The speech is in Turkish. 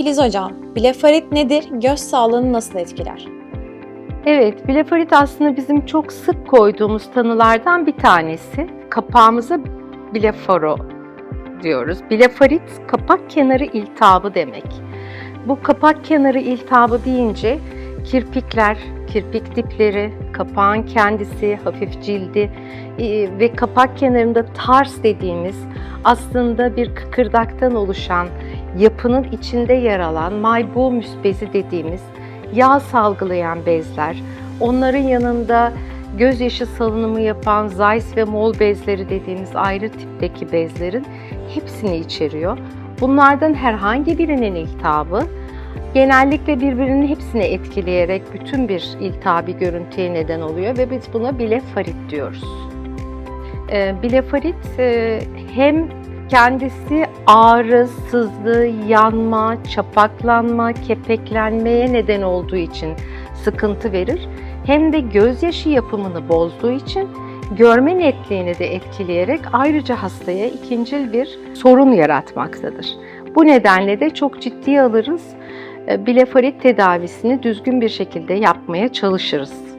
Filiz Hocam, blefarit nedir, göz sağlığını nasıl etkiler? Evet, blefarit aslında bizim çok sık koyduğumuz tanılardan bir tanesi. Kapağımıza blefaro diyoruz. Blefarit kapak kenarı iltihabı demek. Bu kapak kenarı iltihabı deyince kirpikler, kirpik dipleri, kapağın kendisi, hafif cildi e, ve kapak kenarında tars dediğimiz aslında bir kıkırdaktan oluşan yapının içinde yer alan maybuğ bezi dediğimiz yağ salgılayan bezler, onların yanında gözyaşı salınımı yapan Zeiss ve Mol bezleri dediğimiz ayrı tipteki bezlerin hepsini içeriyor. Bunlardan herhangi birinin iltihabı genellikle birbirinin hepsini etkileyerek bütün bir iltihabi görüntüye neden oluyor ve biz buna blefarit diyoruz. Ee, Blefarit e, hem kendisi ağrı, sızlı, yanma, çapaklanma, kepeklenmeye neden olduğu için sıkıntı verir. Hem de gözyaşı yapımını bozduğu için görme netliğini de etkileyerek ayrıca hastaya ikincil bir sorun yaratmaktadır. Bu nedenle de çok ciddiye alırız. E, Blefarit tedavisini düzgün bir şekilde yapmaya çalışırız.